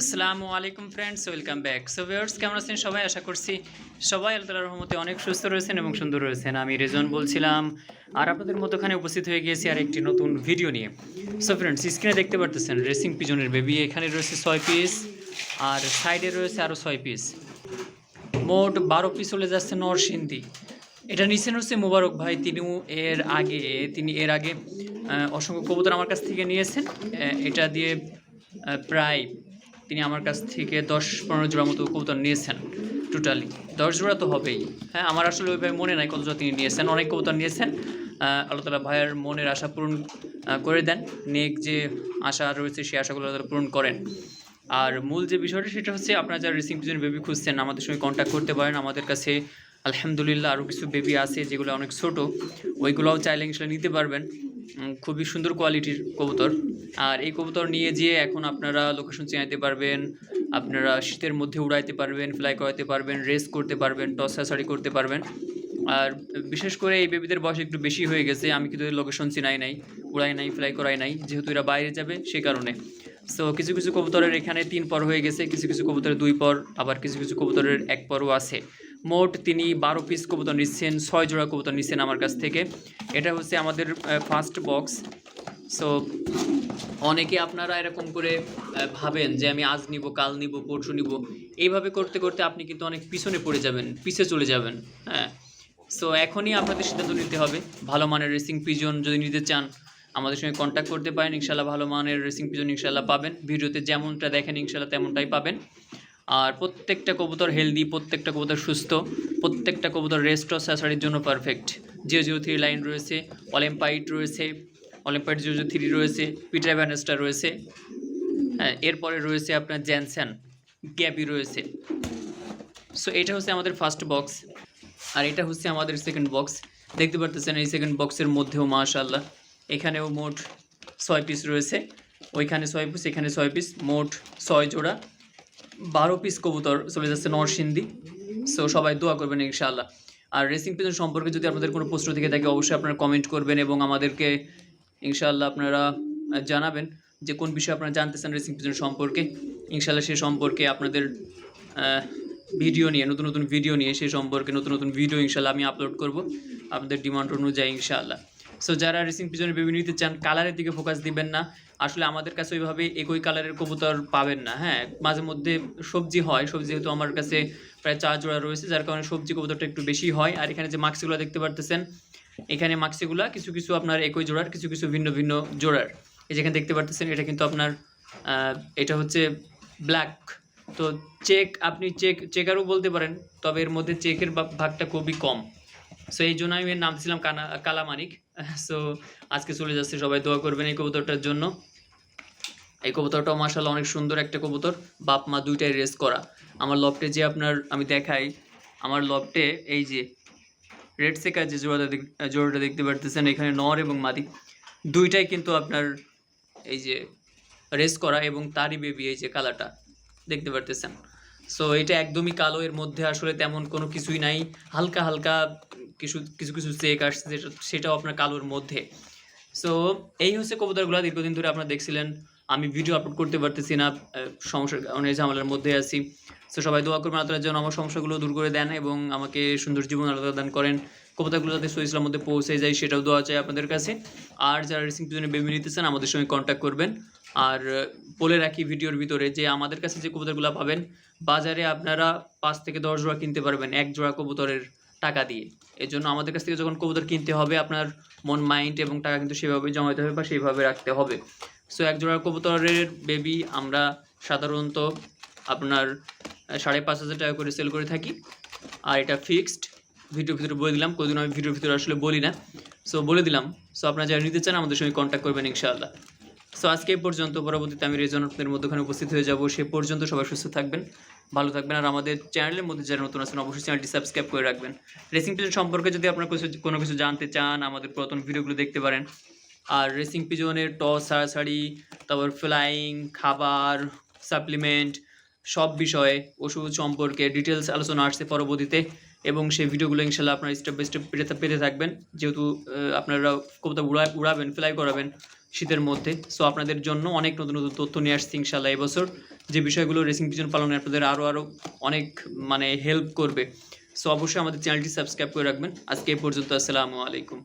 আসসালামু আলাইকুম friends welcome back so viewers কেমন আছেন? সবাই আশা করছি সবাই আল্লাহ রহমতে অনেক সুস্থ রয়েছেন এবং সুন্দর রয়েছেন। আমি রেজন বলছিলাম আর আপনাদের মধ্যখানে উপস্থিত হয়ে গিয়েছি আর একটি নতুন ভিডিও নিয়ে। সো ফ্রেন্ডস স্ক্রিনে দেখতে পারতেছেন রেসিং পিজনের বেবি এখানে রয়েছে ছয় পিস আর সাইডে রয়েছে আরও ছয় পিস মোট বারো পিস চলে যাচ্ছে নরসিংদী। এটা নিচেন হচ্ছে মুবারক ভাই তিনিও এর আগে, তিনি এর আগে অসংখ্য কবুতর আমার কাছ থেকে নিয়েছেন। এটা দিয়ে প্রায় তিনি আমার কাছ থেকে দশ পনেরো জোড়া মতো কবুতর নিয়েছেন টোটালি দশ জোড়া তো হবেই। হ্যাঁ আমার আসলে ওইভাবে মনে নাই কত জোড়া তিনি নিয়েছেন। অনেক কবুতর নিয়েছেন। আল্লাহ তালা ভাইয়ের মনের আশা পূরণ করে দেন। নেক যে আশা রয়েছে সেই আশাগুলো আল্লাহ পূরণ করেন। আর মূল যে বিষয়টা সেটা হচ্ছে আপনারা যারা রিসিং পিজন বেবি খুঁজছেন, আমাদের সঙ্গে কন্ট্যাক্ট করতে পারেন। আমাদের কাছে আলহামদুলিল্লাহ আরও কিছু বেবি আছে যেগুলো অনেক ছোট, ওইগুলোও চাইলে ইনশাল্লাহ নিতে পারবেন। খুবই সুন্দর কোয়ালিটির কবুতর। আর এই কবুতর নিয়ে যেয়ে এখন আপনারা লোকেশন চেনাইতে পারবেন, আপনারা শীতের মধ্যে উড়াইতে পারবেন ফ্লাই করাতে পারবেন রেস করতে পারবেন টসাসারি করতে পারবেন। আর বিশেষ করে এই বেবিদের বয়স একটু বেশি হয়ে গেছে, আমি কিন্তু লোকেশন চিনাই নাই, উড়াই নাই ফ্লাই করাই নাই, যেহেতু এরা বাইরে যাবে সে কারণে। সো কিছু কিছু কবুতরের এখানে তিন পর হয়ে গেছে, কিছু কিছু কবুতরের দুই পর, আবার কিছু কিছু কবুতরের এক পরও আছে। মোট তিনি বারো পিস কবুতর নিচ্ছেন, ছয় জোড়া কবুতর নিচ্ছেন আমার কাছ থেকে। এটা হচ্ছে আমাদের ফার্স্ট বক্স সো অনেকে আপনারা এরকম করে ভাবেন যে আমি আজ নিব, কাল নিব, পরশু নিব। এইভাবে করতে করতে আপনি কিন্তু অনেক পিছনে পড়ে যাবেন, পিছে চলে যাবেন হ্যাঁ। সো এখনই আপনাদের সিদ্ধান্ত নিতে হবে। ভালো মানের রেসিং পিজন যদি নিতে চান, আমাদের সঙ্গে কন্ট্যাক্ট করতে পারেন। ইনশাল্লাহ ভালো মানের রেসিং পিজন ইনশাল্লাহ পাবেন। ভিডিওতে যেমনটা দেখেন ইনশাল্লাহ তেমনটাই পাবেন। আর প্রত্যেকটা কবুতর হেলদি প্রত্যেকটা কবুতর সুস্থ, প্রত্যেকটা কবুতর রেস্ট ও স্যাসারির জন্য perfect Jio Jio three line রয়েছে অলিম্পাইট রয়েছে অলিম্পাইট জিও জিও থ্রি রয়েছে পিটার ভ্যানেস্টার রয়েছে। হ্যাঁ এরপরে রয়েছে আপনার জ্যানসন গ্যাপি রয়েছে। সো এটা হচ্ছে আমাদের ফার্স্ট বক্স আর এটা হচ্ছে আমাদের সেকেন্ড বক্স দেখতে পারতেছেন এই সেকেন্ড বক্সের মধ্যেও মাশাল্লাহ এখানেও মোট ছয় পিস রয়েছে। ওইখানে ছয় পিস এখানে ছয় পিস মোট ছয় জোড়া। বারো পিস কবুতর চলে যাচ্ছে নরসিংদী। সো সবাই দোয়া করবেন ইনশাআল্লাহ। আর রেসিং পিজন সম্পর্কে যদি আপনাদের কোনো প্রশ্ন থেকে থাকে, অবশ্যই আপনারা কমেন্ট করবেন এবং আমাদেরকে ইনশাআল্লাহ আপনারা জানাবেন যে কোন বিষয়ে আপনারা জানতে চান রেসিং পিজন সম্পর্কে। ইনশাআল্লাহ সে সম্পর্কে আপনাদের ভিডিও নিয়ে, নতুন নতুন ভিডিও নিয়ে সেই সম্পর্কে নতুন নতুন ভিডিও ইনশাআল্লাহ আমি আপলোড করব। আপনাদের ডিমান্ড অনুযায়ী ইনশাআল্লাহ। সো যারা রেসিং পিজনের বেবি নিতে চান কালারের দিকে ফোকাস দিবেন না। আসলে আমাদের কাছে ওইভাবে একই কালারের কবুতর পাবেন না হ্যাঁ? মাঝে মধ্যে সবজি হয়, সবজি যেহেতু আমার কাছে প্রায় চার জোড়া রয়েছে, যার কারণে সবজি কবুতরটা একটু বেশি হয়। আর এখানে যে মাক্সিগুলো দেখতে পারতেছেন, এখানে মাক্সিগুলা কিছু কিছু আপনার একই জোড়ার, কিছু কিছু ভিন্ন ভিন্ন জোড়ার। এই যেখানে দেখতে পারতেছেন, এটা কিন্তু আপনার এটা হচ্ছে ব্ল্যাক তো চেক আপনি চেক চেকারও বলতে পারেন, তবে এর মধ্যে চেকের ভাগটা খুবই কম। সো এই জন্য আমি এর নাম দিয়েছিলাম কানা কালামানিক সো আজকে চলে যাচ্ছে, সবাই দোয়া করবেন এই কবুতরটার জন্য। এই কবুতরটাও মাসাল্লাহ অনেক সুন্দর একটা কবুতর। বাপ, মা দুইটাই রেস করা। আমার লফটে যে আপনার, আমি দেখাই, আমার লফটে এই যে রেড সেকার যে জোড়াটা দেখ- জোড়াটা দেখতে পারতেছেন, এখানে নর এবং মাদি। দুইটাই কিন্তু আপনার এই যে রেস করা এবং তারই বেবি এই যে কালারটা। দেখতে পারতেছেন। সো এটা একদমই কালো, এর মধ্যে আসলে তেমন কোনো কিছুই নাই। হালকা হালকা কিছু কিছু কিছু চেক আসছে সেটাও আপনার কালোর মধ্যে। সো এই হচ্ছে কবুতরগুলো, দীর্ঘদিন ধরে আপনারা দেখছিলেন। আমি ভিডিও আপলোড করতে পারতেছি না সমস্যার কারণে, ঝামেলার মধ্যে আছি। সো সবাই দোয়া করবেন আল্লাহ যেন আমার সমস্যাগুলো দূর করে দেন এবং আমাকে সুন্দর জীবন আলাদা দান করেন। কবিতাগুলো যাতে সই ইসলাম মধ্যে পৌঁছে যায়, সেটাও দোয়া চাই আপনাদের কাছে। আর যারা রেসিং পিজনে বেবি নিতেছেন, আমাদের সঙ্গে কন্ট্যাক্ট করবেন। আর বলে রাখি ভিডিওর ভিতরে যে আমাদের কাছে যে কবুতরগুলো পাবেন, বাজারে আপনারা পাঁচ থেকে দশ জোড়া কিনতে পারবেন এক জোড়া কবুতরের টাকা দিয়ে। এই জন্য আমাদের কাছ থেকে যখন কবুতর কিনতে হবে, আপনার মন, মাইন্ড এবং টাকা কিন্তু সেভাবে জমাতে হবে বা সেইভাবে রাখতে হবে। সো, এক জোড়া কবুতরের বেবি আমরা সাধারণত আপনার সাড়ে পাঁচ হাজার টাকা করে সেল করে থাকি। আর এটা ফিক্সড। ভিডিওর ভিতরে বলে দিলাম, কোনোদিন আমি ভিডিওর ভিতরে আসলে বলি না। সো, বলে দিলাম। সো, আপনারা যারা নিতে চান আমাদের সঙ্গে কন্ট্যাক্ট করবেন ইনশাআল্লাহ। সো আজকে এই পর্যন্ত পরবর্তীতে আমি রেজন আপনাদের মধ্যখানে উপস্থিত হয়ে যাব। সে পর্যন্ত সবাই সুস্থ থাকবেন, ভালো থাকবেন, আর আমাদের চ্যানেলের মধ্যে যারা নতুন আছেন, অবশ্যই চ্যানেলটি সাবস্ক্রাইব করে রাখবেন। রেসিং পিজন সম্পর্কে যদি আপনার কিছু কোনো কিছু জানতে চান, আমাদের পুরাতন ভিডিওগুলো দেখতে পারেন। আর রেসিং পিজনের টস, সারাসারি, তারপর ফ্লাইং খাবার সাপ্লিমেন্ট সব বিষয়ে ওষুধ সম্পর্কে ডিটেলস আলোচনা আসছে পরবর্তীতে। এবং সেই ভিডিওগুলো ইনশাল্লাহ আপনারা স্টেপ বাই স্টেপ পেতে পেতে থাকবেন। যেহেতু আপনারা কবিতা উড়া উড়াবেন ফ্লাই করাবেন শীতের মধ্যে। সো আপনাদের জন্য অনেক নতুন নতুন তথ্য নিয়ে আসছি ইনশাল্লাহ এবছর যে বিষয়গুলো রেসিং পিজন পালনে আপনাদের আরও আরও অনেক মানে হেল্প করবে। সো অবশ্যই আমাদের চ্যানেলটি সাবস্ক্রাইব করে রাখবেন। আজকে এই পর্যন্ত, আসসালামু আলাইকুম।